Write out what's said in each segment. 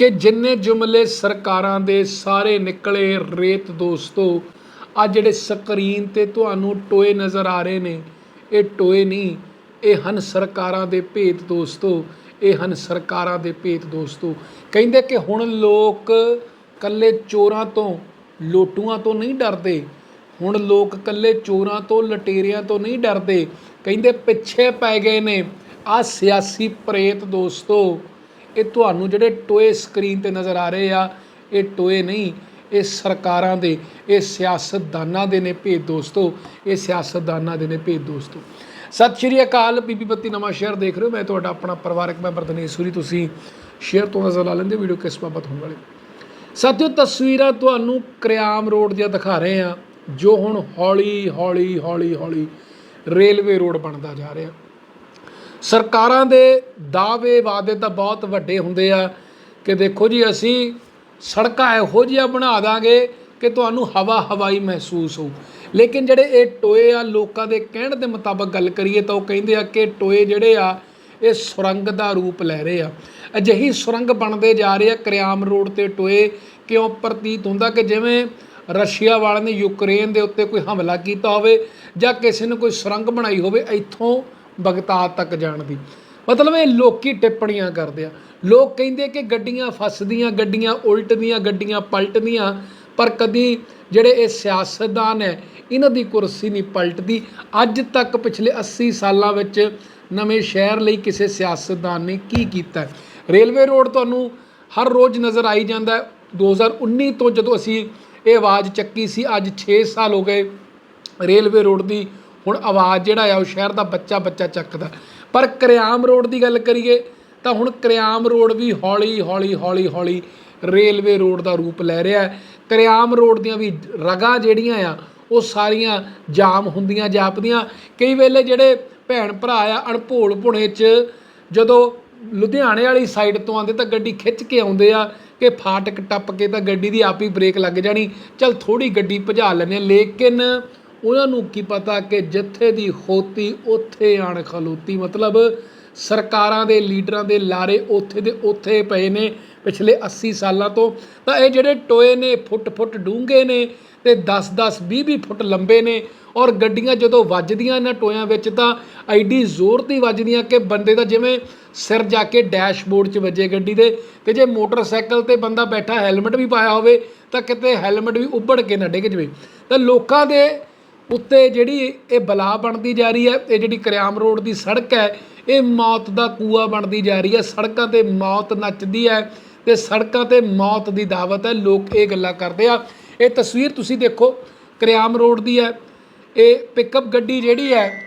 ਕਿ ਜਿੰਨੇ ਜੁਮਲੇ ਸਰਕਾਰਾਂ ਦੇ ਸਾਰੇ ਨਿਕਲੇ ਰੇਤ ਦੋਸਤੋ ਆ ਜਿਹੜੇ ਸਕਰੀਨ ਤੇ ਤੁਹਾਨੂੰ ਟੋਏ ਨਜ਼ਰ ਆ ਰਹੇ ਨੇ, ਇਹ ਟੋਏ ਨਹੀਂ, ਇਹ ਹਨ ਸਰਕਾਰਾਂ ਦੇ ਭੇਤ ਦੋਸਤੋ, ਇਹ ਹਨ ਸਰਕਾਰਾਂ ਦੇ ਭੇਤ ਦੋਸਤੋ। ਕਹਿੰਦੇ ਕਿ ਹੁਣ ਲੋਕ ਕੱਲੇ ਚੋਰਾਂ ਤੋਂ, ਲੋਟੂਆਂ ਤੋਂ ਨਹੀਂ ਡਰਦੇ। ਹੁਣ ਲੋਕ ਕੱਲੇ ਚੋਰਾਂ ਤੋਂ, ਲਟੇਰਿਆਂ ਤੋਂ ਨਹੀਂ ਡਰਦੇ। ਕਹਿੰਦੇ ਪਿੱਛੇ ਪੈ ਗਏ ਨੇ ਆ ਸਿਆਸੀ ਪ੍ਰੇਤ ਦੋਸਤੋ। ਇਹ ਤੁਹਾਨੂੰ ਜਿਹੜੇ ਟੋਏ ਸਕਰੀਨ ਤੇ ਨਜ਼ਰ ਆ ਰਹੇ ਆ, ਇਹ ਟੋਏ ਨਹੀਂ, ਇਹ ਸਰਕਾਰਾਂ ਦੇ, ਇਹ ਸਿਆਸਤਦਾਨਾਂ ਦੇ ਨੇ ਭੇਦ ਦੋਸਤੋ, ਇਹ ਸਿਆਸਤਦਾਨਾਂ ਦੇ ਨੇ ਭੇਦ ਦੋਸਤੋ। ਸਤਿ ਸ਼੍ਰੀ ਅਕਾਲ, ਬੀਬੀ ਬੱਤੀ ਨਵਾਂ ਸ਼ਹਿਰ ਦੇਖ ਰਹੇ ਹੋ। ਮੈਂ ਤੁਹਾਡਾ ਆਪਣਾ ਪਰਿਵਾਰਕ ਮੈਂਬਰ ਦਨੇਸ਼ ਸੂਰੀ, ਤੁਸੀਂ ਸ਼ੇਅਰ ਤੋਂ ਨਜ਼ਰ ਲਾ ਲੈਂਦੇ ਵੀਡੀਓ ਕਿਸ ਬਾਬਤ ਹੋਣ ਵਾਲੀ। ਸਾਥੀਓ, ਤਸਵੀਰਾਂ ਤੁਹਾਨੂੰ ਕਰਿਆਮ ਰੋਡ ਦੀਆਂ ਦਿਖਾ ਰਹੇ ਆ ਜੋ ਹੁਣ ਹੌਲੀ ਹੌਲੀ ਹੌਲੀ ਹੌਲੀ ਰੇਲਵੇ ਰੋਡ ਬਣਦਾ ਜਾ ਰਿਹਾ। ਸਰਕਾਰਾਂ ਦੇ ਦਾਅਵੇ ਵਾਅਦੇ ਤਾਂ ਬਹੁਤ ਵੱਡੇ ਹੁੰਦੇ ਆ ਕਿ ਦੇਖੋ ਜੀ, ਅਸੀਂ ਸੜਕਾਂ ਇਹੋ ਜਿਹੀਆਂ ਬਣਾ ਦਾਂਗੇ ਕਿ ਤੁਹਾਨੂੰ ਹਵਾ ਹਵਾਈ ਮਹਿਸੂਸ ਹੋਊ। ਲੇਕਿਨ ਜਿਹੜੇ ਇਹ ਟੋਏ ਆ, ਲੋਕਾਂ ਦੇ ਕਹਿਣ ਦੇ ਮੁਤਾਬਕ ਗੱਲ ਕਰੀਏ ਤਾਂ ਉਹ ਕਹਿੰਦੇ ਆ ਕਿ ਟੋਏ ਜਿਹੜੇ ਆ, ਇਹ ਸੁਰੰਗ ਦਾ ਰੂਪ ਲੈ ਰਹੇ ਆ। ਅਜਿਹੀ ਸੁਰੰਗ ਬਣਦੇ ਜਾ ਰਹੇ ਆ ਕਰਿਆਮ ਰੋਡ ਤੇ ਟੋਏ ਕਿਉਂ ਪ੍ਰਤੀਤ ਹੁੰਦਾ ਕਿ ਜਿਵੇਂ ਰਸ਼ੀਆ ਵਾਲਿਆਂ ਨੇ ਯੂਕਰੇਨ ਦੇ ਉੱਤੇ ਕੋਈ ਹਮਲਾ ਕੀਤਾ ਹੋਵੇ ਜਾਂ ਕਿਸੇ ਨੇ ਕੋਈ ਸੁਰੰਗ ਬਣਾਈ ਹੋਵੇ, ਇੱਥੋਂ ਬਗਦਾਦ ਤੱਕ ਜਾਣ ਦੀ ਮਤਲਬ ਇਹ ਲੋਕੀ ਟਿੱਪਣੀਆਂ ਕਰਦੇ ਆ। ਲੋਕ ਕਹਿੰਦੇ ਕਿ ਗੱਡੀਆਂ ਫਸਦੀਆਂ, ਗੱਡੀਆਂ ਉਲਟਦੀਆਂ, ਗੱਡੀਆਂ ਪਲਟਦੀਆਂ, ਪਰ ਕਦੀ ਜਿਹੜੇ ਇਹ ਸਿਆਸਤਦਾਨ ਹੈ, ਇਹਨਾਂ ਦੀ ਕੁਰਸੀ ਨਹੀਂ ਪਲਟਦੀ। ਅੱਜ ਤੱਕ ਪਿਛਲੇ 80 ਸਾਲਾਂ ਵਿੱਚ ਨਵੇਂ ਸ਼ਹਿਰ ਲਈ ਕਿਸੇ ਸਿਆਸਤਦਾਨ ਨੇ ਕੀ ਕੀਤਾ? ਰੇਲਵੇ ਰੋਡ ਤੁਹਾਨੂੰ ਹਰ ਰੋਜ਼ ਨਜ਼ਰ ਆਈ ਜਾਂਦਾ ਹੈ। 2019 ਤੋਂ ਜਦੋਂ ਅਸੀਂ ਇਹ ਆਵਾਜ਼ ਚੱਕੀ ਸੀ, ਅੱਜ 6 ਸਾਲ ਹੋ ਗਏ ਰੇਲਵੇ ਰੋਡ ਦੀ ਹੁਣ ਆਵਾਜ਼ ਜਿਹੜਾ ਆ ਉਹ ਸ਼ਹਿਰ ਦਾ ਬੱਚਾ ਬੱਚਾ ਚੱਕਦਾ। ਪਰ ਕਰਿਆਮ ਰੋਡ ਦੀ ਗੱਲ ਕਰੀਏ ਤਾਂ ਹੁਣ ਕਰਿਆਮ ਰੋਡ ਵੀ ਹੌਲੀ ਹੌਲੀ ਹੌਲੀ ਹੌਲੀ ਰੇਲਵੇ ਰੋਡ ਦਾ ਰੂਪ ਲੈ ਰਿਹਾ ਹੈ। ਕਰਿਆਮ ਰੋਡ ਦੀਆਂ ਵੀ ਰਗਾਂ ਜਿਹੜੀਆਂ ਆ, ਉਹ ਸਾਰੀਆਂ ਜਾਮ ਹੁੰਦੀਆਂ, ਜਾਪਦੀਆਂ। ਕਈ ਵੇਲੇ ਜਿਹੜੇ ਭੈਣ ਭਰਾ ਆ, ਅਣਭੋਲ ਭੁਣੇ 'ਚ ਜਦੋਂ ਲੁਧਿਆਣੇ ਵਾਲੀ ਸਾਈਡ ਤੋਂ ਆਉਂਦੇ ਤਾਂ ਗੱਡੀ ਖਿੱਚ ਕੇ ਆਉਂਦੇ ਆ ਕਿ ਫਾਟਕ ਟੱਪ ਕੇ ਤਾਂ ਗੱਡੀ ਦੀ ਆਪ ਹੀ ਬ੍ਰੇਕ ਲੱਗ ਜਾਣੀ। ਚਲ ਥੋੜੀ ਗੱਡੀ ਭਜਾ ਲੈਂਦੇ ਹਾਂ, ਲੇਕਿਨ ਉਹਨਾਂ ਨੂੰ ਕੀ ਪਤਾ ਕਿ ਜਿੱਥੇ ਦੀ ਖੋਤੀ ਉੱਥੇ ਆਣ ਖਲੋਤੀ। ਮਤਲਬ ਸਰਕਾਰਾਂ ਦੇ, ਲੀਡਰਾਂ ਦੇ ਲਾਰੇ ਉੱਥੇ ਦੇ ਉੱਥੇ ਪਏ ਨੇ ਪਿਛਲੇ 80 ਸਾਲਾਂ ਤੋਂ। ਤਾਂ ਇਹ ਜਿਹੜੇ ਟੋਏ ਨੇ, ਫੁੱਟ ਫੁੱਟ ਡੂੰਘੇ ਨੇ ਤੇ 10 10 20 20 ਫੁੱਟ ਲੰਬੇ ਨੇ ਔਰ ਗੱਡੀਆਂ ਜਦੋਂ ਵੱਜਦੀਆਂ ਇਹਨਾਂ ਟੋਇਆਂ ਵਿੱਚ ਤਾਂ ਐਡੀ ਜ਼ੋਰ ਦੀ ਵੱਜਦੀਆਂ ਕਿ ਬੰਦੇ ਦਾ ਜਿਵੇਂ ਸਿਰ ਜਾ ਕੇ ਡੈਸ਼ਬੋਰਡ 'ਚ ਵੱਜੇ ਗੱਡੀ ਦੇ ਤੇ ਜੇ ਮੋਟਰਸਾਈਕਲ ਤੇ ਬੰਦਾ ਬੈਠਾ, ਹੈਲਮਟ ਵੀ ਪਾਇਆ ਹੋਵੇ ਤਾਂ ਕਿਤੇ ਹੈਲਮਟ ਵੀ ਉੱਭੜ ਕੇ ਨਾ ਡਿੱਗ ਜਵੇ। ਤਾਂ ਲੋਕਾਂ ਦੇ ਉੱਤੇ ਜਿਹੜੀ ਇਹ ਬਲਾ ਬਣਦੀ ਜਾ ਰਹੀ ਹੈ, ਇਹ ਜਿਹੜੀ ਕਰਿਆਮ ਰੋਡ ਦੀ ਸੜਕ ਹੈ, ਇਹ ਮੌਤ ਦਾ ਕੂਆ ਬਣਦੀ ਜਾ ਰਹੀ ਹੈ। ਸੜਕਾਂ ਤੇ ਮੌਤ ਨੱਚਦੀ ਹੈ ਤੇ ਸੜਕਾਂ ਤੇ ਮੌਤ ਦੀ ਦਾਵਤ ਹੈ। ਲੋਕ ਇਹ ਗੱਲਾਂ ਕਰਦੇ ਆ। ਇਹ ਤਸਵੀਰ ਤੁਸੀਂ ਦੇਖੋ, ਕਰਿਆਮ ਰੋਡ ਦੀ ਹੈ। ਇਹ ਪਿਕਅਪ ਗੱਡੀ ਜਿਹੜੀ ਹੈ,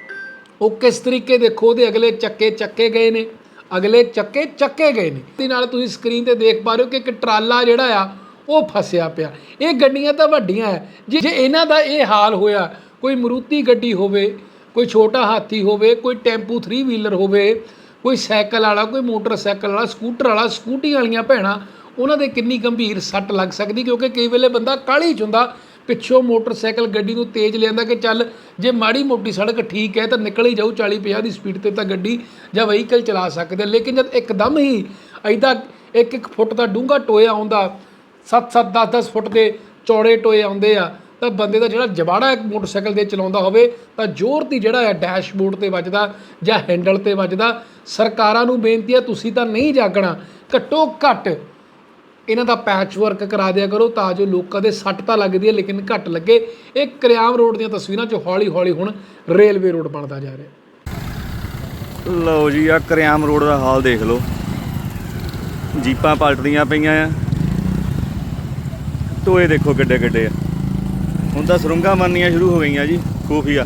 ਉਹ ਕਿਸ ਤਰੀਕੇ ਦੇਖੋ, ਉਹਦੇ ਅਗਲੇ ਚੱਕੇ ਚੱਕੇ ਗਏ ਨੇ। ਅਗਲੇ ਚੱਕੇ ਚੱਕੇ ਗਏ ਨੇ। ਤੇ ਨਾਲ ਤੁਸੀਂ ਸਕਰੀਨ ਤੇ ਦੇਖ ਪਾ ਰਹੇ ਹੋ ਕਿ ਇੱਕ ਟਰਾਲਾ ਜਿਹੜਾ ਆ, ਉਹ ਫਸਿਆ ਪਿਆ। ਇਹ ਗੱਡੀਆਂ ਤਾਂ ਵੱਡੀਆਂ ਹੈ। ਜੇ ਜੇ ਇਹਨਾਂ ਦਾ ਇਹ ਹਾਲ ਹੋਇਆ ਕੋਈ ਮਰੂਤੀ ਗੱਡੀ ਹੋਵੇ, ਕੋਈ ਛੋਟਾ ਹਾਥੀ ਹੋਵੇ, ਕੋਈ ਟੈਂਪੂ 3 ਵੀਲਰ ਹੋਵੇ, ਕੋਈ ਸਾਈਕਲ ਵਾਲਾ, ਕੋਈ ਮੋਟਰਸਾਈਕਲ ਵਾਲਾ, ਸਕੂਟਰ ਵਾਲਾ ਸਕੂਟੀ ਵਾਲੀਆਂ ਭੈਣਾਂ, ਉਹਨਾਂ ਦੇ ਕਿੰਨੀ ਗੰਭੀਰ ਸੱਟ ਲੱਗ ਸਕਦੀ ਕਿਉਂਕਿ ਕਈ ਵੇਲੇ ਬੰਦਾ ਕਾਹਲੀ 'ਚ ਹੁੰਦਾ, ਪਿੱਛੋਂ ਮੋਟਰਸਾਈਕਲ ਗੱਡੀ ਨੂੰ ਤੇਜ਼ ਲਿਆਂਦਾ ਕਿ ਚੱਲ, ਜੇ ਮਾੜੀ ਮੋਟੀ ਸੜਕ ਠੀਕ ਹੈ ਤਾਂ ਨਿਕਲ ਹੀ ਜਾਊ 40 50 ਦੀ ਸਪੀਡ ਤੇ ਤਾਂ ਗੱਡੀ ਜਾਂ ਵਹੀਕਲ ਚਲਾ ਸਕਦੇ ਲੇਕਿਨ ਜਦ ਇੱਕਦਮ ਹੀ ਐਦਾਂ ਇੱਕ ਇੱਕ ਫੁੱਟ ਦਾ ਡੂੰਘਾ ਟੋਇਆ ਆਉਂਦਾ 7-7 10-10 ਫੁੱਟ ਦੇ ਚੌੜੇ ਟੋਏ ਆਉਂਦੇ ਆ ਤਾਂ ਬੰਦੇ ਦਾ ਜਿਹੜਾ ਜਵਾੜਾ ਇੱਕ ਮੋਟਰਸਾਈਕਲ ਦੇ ਚਲਾਉਂਦਾ ਹੋਵੇ, ਤਾਂ ਜ਼ੋਰ ਦੀ ਜਿਹੜਾ ਹੈ ਡੈਸ਼ਬੋਰਡ ਤੇ ਵੱਜਦਾ ਜਾਂ ਹੈਂਡਲ ਤੇ ਵੱਜਦਾ, ਸਰਕਾਰਾਂ ਨੂੰ ਬੇਨਤੀ ਹੈ, ਤੁਸੀਂ ਤਾਂ ਨਹੀਂ ਜਾਗਣਾ, ਘੱਟੋ ਘੱਟ ਇਹਨਾਂ ਦਾ ਪੈਚ ਵਰਕ ਕਰਾ ਦਿਆ ਕਰੋ ਤਾਂ ਜੋ ਲੋਕਾਂ ਦੇ ਸੱਟ ਤਾਂ ਲੱਗਦੀ ਹੈ, ਲੇਕਿਨ ਘੱਟ ਲੱਗੇ। ਇਹ ਕਰਿਆਮ ਰੋਡ ਦੀਆਂ ਤਸਵੀਰਾਂ 'ਚ ਹੌਲੀ ਹੌਲੀ ਹੁਣ ਰੇਲਵੇ ਰੋਡ ਬਣਦਾ ਜਾ ਰਿਹਾ ਲਓ ਜੀ ਆ ਕਰਿਆਮ ਰੋਡ ਦਾ ਹਾਲ ਦੇਖ ਲਓ। ਜੀਪਾਂ ਪਲਟਦੀਆਂ ਪਈਆਂ ਆ। ਟੋਏ ਦੇਖੋ ਕਿੱਡੇ ਕਿੱਡੇ ਆ। ਹੁਣ ਤਾਂ ਸੁਰੰਗਾਂ ਬਣਨੀਆਂ ਸ਼ੁਰੂ ਹੋ ਗਈਆਂ ਜੀ ਖੂਫੀਆ।